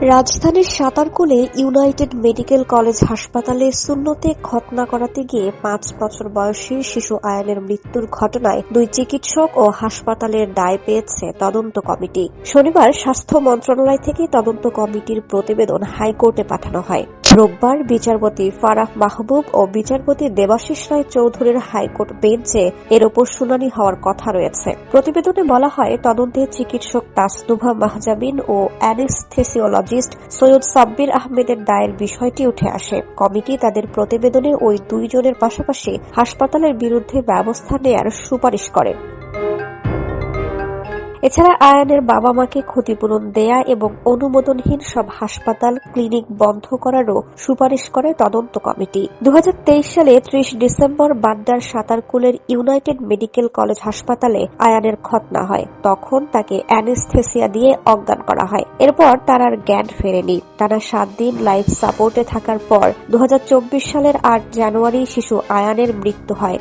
রাজধানীর সাতারকুলে United medical college হাসপাতালে শূন্যতে ঘটনা করাতে গিয়ে পাঁচ বছর বয়সী শিশু আয়ানের মৃত্যুর ঘটনায় দুই চিকিৎসক ও হাসপাতালের দায় পেয়েছে তদন্ত কমিটি। শনিবার স্বাস্থ্য মন্ত্রণালয় থেকে তদন্ত কমিটির প্রতিবেদন হাইকোর্টে পাঠানো হয়। রোববার বিচারপতি ফারাহ মাহবুব ও বিচারপতি দেবাশিস রায় চৌধুরীর হাইকোর্ট বেঞ্চে এর ওপর শুনানি হওয়ার কথা রয়েছে। প্রতিবেদনে বলা হয়, তদন্তে চিকিৎসক তাসনুভা মাহজামিন ও অ্যানেস্থেসিওলজিস্ট সৈয়দ সাব্বির আহমেদের দায়ের বিষয়টি উঠে আসে। কমিটি তাদের প্রতিবেদনে ওই দুইজনের পাশাপাশি হাসপাতালের বিরুদ্ধে ব্যবস্থা নেয়ার সুপারিশ করে। এছাড়া আয়ানের বাবা মাকে ক্ষতিপূরণ দেয়া এবং অনুমোদনহীন সব হাসপাতাল, ক্লিনিক বন্ধ করারও সুপারিশ করে তদন্ত কমিটি। দুহাজার তেইশ সালে ত্রিশ ডিসেম্বর বাড্ডার সাঁতারকুলের ইউনাইটেড মেডিকেল কলেজ হাসপাতালে আয়ানের খতনা হয়। তখন তাকে অ্যানেস্থেসিয়া দিয়ে অজ্ঞান করা হয়। এরপর তার আর জ্ঞান ফেরেনি। টানা সাত দিন লাইফ সাপোর্টে থাকার পর দুহাজার চব্বিশ সালের আট জানুয়ারি শিশু আয়ানের মৃত্যু হয়।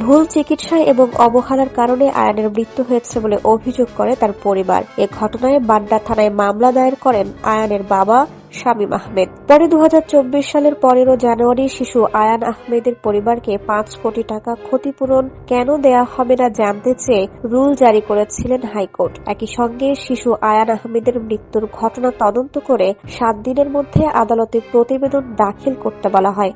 ভুল চিকিৎসা এবং অবহেলার কারণে আয়ানের মৃত্যু হয়েছে বলে অভিযোগ করে তার পরিবার। এ ঘটনায় বাড্ডা থানায় মামলা দায়ের করেন আয়ানের বাবা শামীম আহমেদ। পরে দু হাজার চব্বিশ সালের পনেরো জানুয়ারি শিশু আয়ান আহমেদের পরিবারকে পাঁচ কোটি টাকা ক্ষতিপূরণ কেন দেয়া হবে না জানতে চেয়ে রুল জারি করেছিলেন হাইকোর্ট। একই সঙ্গে শিশু আয়ান আহমেদের মৃত্যুর ঘটনা তদন্ত করে সাত দিনের মধ্যে আদালতে প্রতিবেদন দাখিল করতে বলা হয়।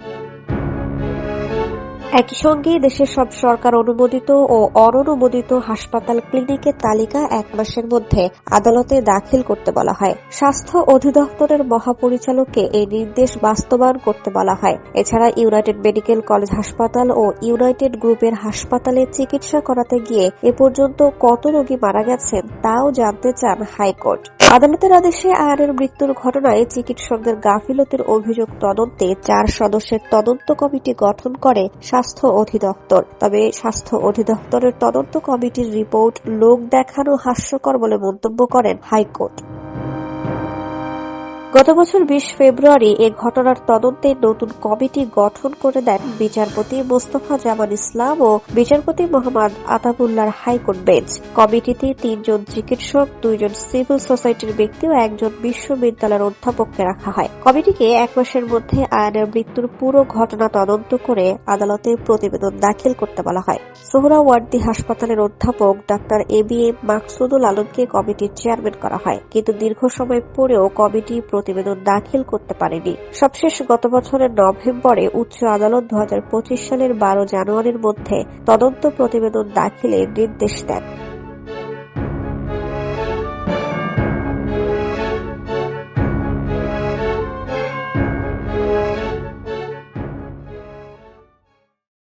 একই সঙ্গে দেশের সব সরকার অনুমোদিত ও অননুমোদিত হাসপাতাল ক্লিনিকের তালিকা এক মাসের মধ্যে আদালতে দাখিল করতে বলা হয়। স্বাস্থ্য অধিদপ্তরের মহাপরিচালককে এই নির্দেশ বাস্তবায়ন করতে বলা হয়। এছাড়া ইউনাইটেড মেডিকেল কলেজ হাসপাতাল ও ইউনাইটেড গ্রুপের হাসপাতালে চিকিৎসা করাতে গিয়ে এ পর্যন্ত কত রোগী মারা গেছেন তাও জানতে চান হাইকোর্ট। আদালতের আদেশে আয়ানের মৃত্যুর ঘটনায় চিকিৎসকদের গাফিলতির অভিযোগ তদন্তে চার সদস্যের তদন্ত কমিটি গঠন করে স্বাস্থ্য অধিদপ্তর। তবে স্বাস্থ্য অধিদপ্তরের তদন্ত কমিটির রিপোর্ট লোক দেখানো হাস্যকর বলে মন্তব্য করেন হাইকোর্ট। গত বছর বিশ ফেব্রুয়ারি এ ঘটনার তদন্তে নতুন কমিটি গঠন করে দেন বিচারপতি মোস্তফা জামান ইসলাম ও বিচারপতি মোহাম্মদ আতাবুল্লার হাইকোর্ট বেঞ্চ। কমিটিতে তিনজন চিকিৎসক, দুইজন সিভিল সোসাইটির ব্যক্তি ও একজন বিশ্ববিদ্যালয়ের অধ্যাপককে রাখা হয়। কমিটিকে এক মাসের মধ্যে আয়নের মৃত্যুর পুরো ঘটনা তদন্ত করে আদালতে প্রতিবেদন দাখিল করতে বলা হয়। সোহরা সোহরাওয়ার্দী হাসপাতালের অধ্যাপক doctor A B M Maksudul আলমকে কমিটির চেয়ারম্যান করা হয়। কিন্তু দীর্ঘ সময় পরেও কমিটি প্রতিবেদন দাখিল করতে পারেনি। সবশেষ গত বছরের নভেম্বরে উচ্চ আদালত দু হাজার পঁচিশ সালের বারো জানুয়ারির মধ্যে তদন্ত প্রতিবেদন দাখিলের নির্দেশ দেন।